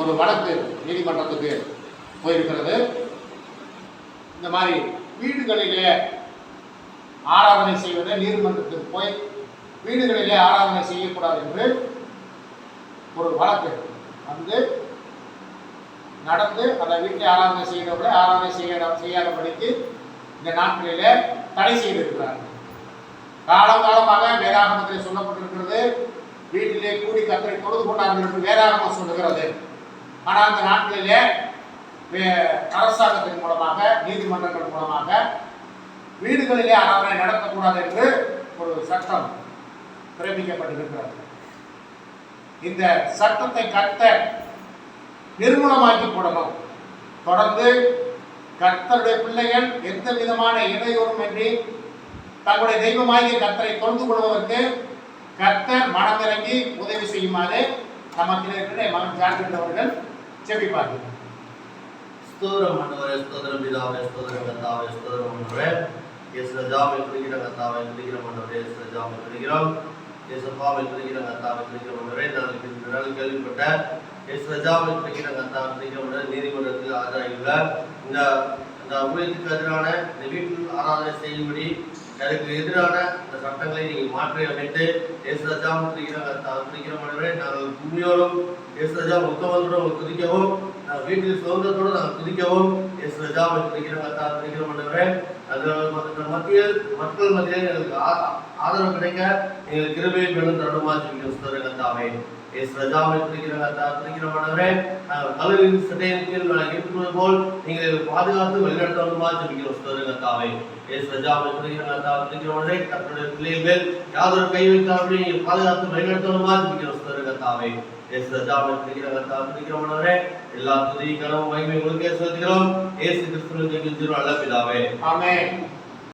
ஒரு வழக்கு நீதிமன்றத்துக்கு போயிருக்கிறது இந்த மாதிரி வீடுகளிலே ஆராதனை செய்வதை நீதிமன்றத்துக்கு போய் வீடுகளிலே ஆராதனை செய்யக்கூடாது என்று ஒரு வழக்கு வந்து நடந்து அந்த வீட்டை ஆராதனை செய்கிறவர்களை ஆராதனை செய்ய செய்யாதபடிக்கு இந்த நாட்களிலே தடை செய்திருக்கிறார்கள். காலம் காலமாக வேதாகமத்தில் சொல்லப்பட்டிருக்கிறது வீட்டிலே கூடி கத்தரை தொழுது கொண்டார்கள் என்று வேதாகமம் சொல்லுகிறது. ஆனால் அந்த நாட்களிலே அரசாங்கத்தின் மூலமாக நீதிமன்றங்கள் மூலமாக வீடுகளிலே ஆராதனை நடத்தக்கூடாது என்று ஒரு சட்டம் பிறப்பிக்கப்பட்டிருக்கிறது. இந்த சட்டத்தை கட்ட நிர்மூலமாக்கி போடணும் தொடர்ந்து கர்த்தருடைய பிள்ளைகள் எந்த விதமான இடையூறும் இன்றி தங்களுடைய தெய்வமாகிய கர்த்தரை தொழுது கொள்வதற்கு கர்த்தர் மனமிறங்கி உதவி செய்யுமாறு நமக்கு இருக்கிற மகன் ஜாக்கிரதை அவர்கள் செபிப்பார்கள் ஸ்தோத்திரம் ஆண்டவரே ஸ்தோத்திரம் பிதாவே ஸ்தோத்திரம் கத்தாவே ஸ்தோத்திரம் பண்ணுவரே இயேசு ராஜாவை துணிகிற கத்தாவை துணிகிற பண்ணுவரே இயேசு ராஜாவை துணிகிறோம் இயேசு பாவை துணிகிற கத்தாவை துணிகிற பண்ணுவரே நாளைக்கு இந்த நாள் கேள்விப்பட்ட இயேசு ராஜாவை துணிகிற கத்தாவை துணிகிற பண்ணுவரே நீதிமன்றத்தில் ஆஜராகியுள்ள இந்த இந்த ஊழியத்துக்கு எதிரான இந்த வீட்டில் ஆராதனை செய்யும்படி எனக்கு எதிரான இந்த சட்டங்களை நீங்கள் மாற்றி அமைத்து இயேசு ராஜா நாங்கள் உண்மையோடும் இயேசு ராஜா துதிக்கவும் நாங்கள் வீட்டில் சுதந்திரத்தோடு நாங்கள் துதிக்கவும் இயேசு ராஜாவை துதிக்கிற கர்த்தா அது மத்தியில் மக்கள் மத்தியில் எங்களுக்கு ஆ- ஆதரவு கிடைக்க எங்கள் கிருபையை பெரும் தருணமா நாங்கள் கல்வியின் சட்டையின் கீழ் நாங்கள் இருக்கிறது போல் நீங்கள் எங்களை பாதுகாத்து வழிநடத்தணுமா ஜெபிக்கிறோம் ஸ்தோத்திர கர்த்தாவே இயேசு ராஜாவை துதிக்கிற கர்த்தா பிள்ளைகள் யாதொரு கை வைக்காமல் நீங்கள் பாதுகாத்து வழிநடத்தணுமா ஜெபிக்கிறோம் ஸ்தோத்திர கர்த்தாவே இயேசு ராஜாவை துதிக்கிற எல்லா துதி மகிமை உங்களுக்கே செலுத்துகிறோம் இயேசு கிறிஸ்துவின் ஜெபிக்கிறோம் பிதாவே. ஆமென்.